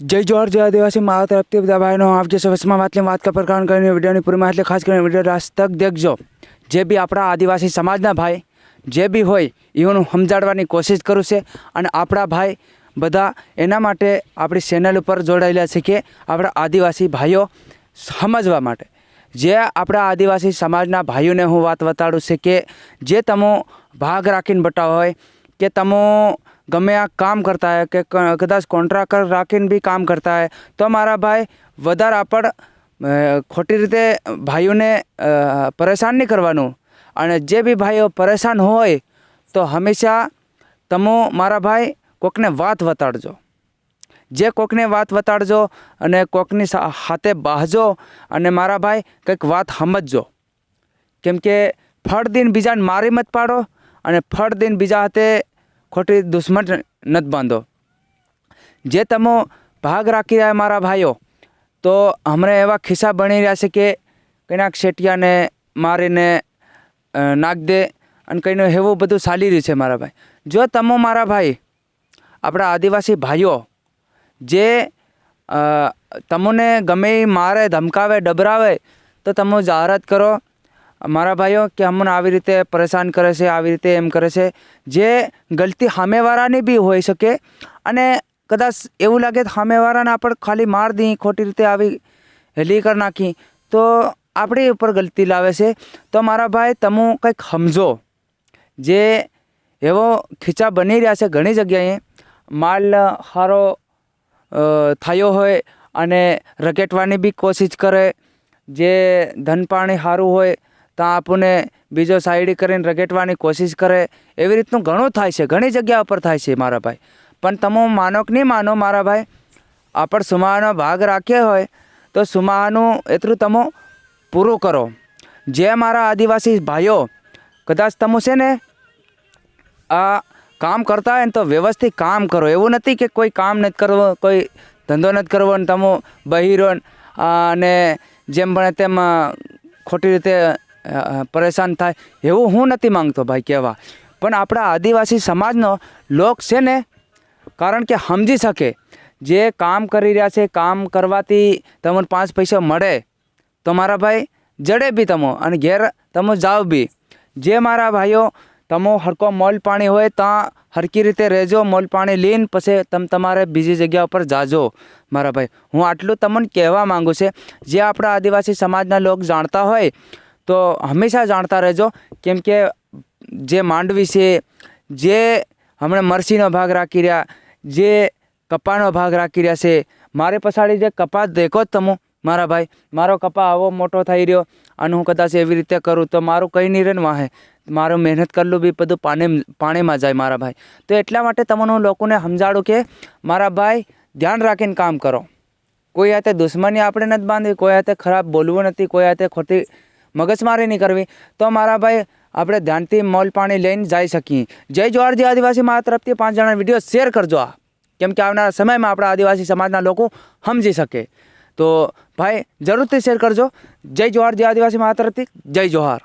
જય જોહર, જય આદિવાસી, મારા તરફથી બધા ભાઈનો આપજો સવસમાં વાત વાત કપર કારણ કરીને વિડીયોની પૂરી એટલે ખાસ કરીને વીડિયો લાસ્ટ તક દેખજો. જે બી આપણા આદિવાસી સમાજના ભાઈ, જે બી હોય એઓનું સમજાડવાની કોશિશ કરું છે અને આપણા ભાઈ બધા એના માટે આપણી ચેનલ ઉપર જોડાયેલા છે કે આપણા આદિવાસી ભાઈઓ સમજવા માટે. જે આપણા આદિવાસી સમાજના ભાઈઓને હું વાત બતાડું છે કે જે તમો ભાગ રાખીને બતાવો હોય, કે તમે ગમે આ કામ કરતા હોય કે કદાચ કોન્ટ્રાક્ટર રાખીને બી કામ કરતા હોય તો મારા ભાઈ વધારે આપણ ખોટી રીતે ભાઈઓને પરેશાન નહીં કરવાનું. અને જે બી ભાઈઓ પરેશાન હોય, તો હંમેશા તમે મારા ભાઈ કોકને વાત વતાડજો. જે કોકને વાત વતાડજો અને કોકની હાથે બાહજો અને મારા ભાઈ કંઈક વાત સમજજો. કેમ કે ફળ દિન બીજાને મારી મત પાડો અને ફળ દિન બીજા હાથે ખોટી દુશ્મન નથી બાંધો. જે તમે ભાગ રાખી રહ્યા મારા ભાઈઓ, તો હમણાં એવા ખિસ્સા બની રહ્યા છે કે કંઈક શેટિયાને મારીને નાખ દે અને કંઈનું એવું બધું ચાલી રહ્યું છે મારા ભાઈ. જો તમે મારા ભાઈ, આપણા આદિવાસી ભાઈઓ, જે તમને ગમે મારે, ધમકાવે, ડબરાવે, તો તમે જાહેરાત કરો મારા ભાઈઓ કે અમને આવી રીતે પરેશાન કરે છે, આવી રીતે એમ કરે છે, જે ગલતી સામેવાળાની બી હોઈ શકે અને કદાચ એવું લાગે તો સામેવાળાને આપણે ખાલી માર દી, ખોટી રીતે આવી હેલી કરી નાખી, તો આપણી ઉપર ગલતી લાવે છે. તો મારા ભાઈ, તમે કંઈક સમજો. જે એવો ખીચા બની રહ્યા છે ઘણી જગ્યાએ, માલ સારો થયો હોય અને રકેટવાની બી કોશિશ કરે, જે ધન પાણી સારું હોય ત્યાં આપણને બીજો સાઈડ કરીને રગેટવાની કોશિશ કરે, એવી રીતનું ઘણું થાય છે, ઘણી જગ્યા ઉપર થાય છે મારા ભાઈ. પણ તમે માનો કે નહીં માનો મારા ભાઈ આપણે સુમાહાનો ભાગ રાખ્યો હોય, તો સુમાહાનું એટલું તમે પૂરું કરો. જે મારા આદિવાસી ભાઈઓ, કદાચ તમે છે ને આ કામ કરતા હોય ને તો વ્યવસ્થિત કામ કરો. એવું નથી કે કોઈ કામ નથી કરવો, કોઈ ધંધો નથી કરવો ને તમે બહિરો અને જેમ પણ તેમ ખોટી રીતે પરેશાન થાય એવું હું નથી માંગતો ભાઈ કહેવા પણ આપણા આદિવાસી સમાજનો લોક છે ને, કારણ કે સમજી શકે, જે કામ કરી રહ્યા છે, કામ કરવાથી તમને પાંચ પૈસા મળે તો મારા ભાઈ જડે બી તમો અને ઘેર તમે જાઓ બી. જે મારા ભાઈઓ તમો હરકો મોલ પાણી હોય ત્યાં હરકી રીતે રહેજો, મોલ પાણી લઈને પછી તમે તમારે બીજી જગ્યા ઉપર જાજો. મારા ભાઈ, હું આટલું તમને કહેવા માગું છે. જે આપણા આદિવાસી સમાજના લોક જાણતા હોય તો હંમેશા જાણતા રહેજો, કેમ કે જે માંડવી છે, જે હમણાં મરસીનો ભાગ રાખી રહ્યા, જે કપાનો ભાગ રાખી રહ્યા છે, મારે પછાડી જે કપા દેખો જ તમે, મારા ભાઈ, મારો કપા આવો મોટો થઈ રહ્યો અને હું કદાચ એવી રીતે કરું તો મારું કંઈ નહીં રહે વાહે, મારું મહેનત કરેલું બી બધું પાણી પાણીમાં જાય મારા ભાઈ. તો એટલા માટે તમને હું લોકોને સમજાડું કે મારા ભાઈ, ધ્યાન રાખીને કામ કરો. કોઈ હાથે દુશ્મની આપણે નથી બાંધવી, કોઈ હાથે ખરાબ બોલવું નથી, કોઈ હાથે ખોટી મગજમારી નહીં કરવી. તો મારા ભાઈ, આપણે ધ્યાનથી મોલ પાણી લઈને જઈ શકીએ. જય જોહારજી આદિવાસી મારા તરફથી પાંચ જણા વીડિયો શેર કરજો આ. કેમ કે આવનારા સમયમાં આપણા આદિવાસી સમાજના લોકો સમજી શકે. તો ભાઈ, જરૂરથી શેર કરજો. જય જોહાર, જય આદિવાસી મારા જય જોહાર.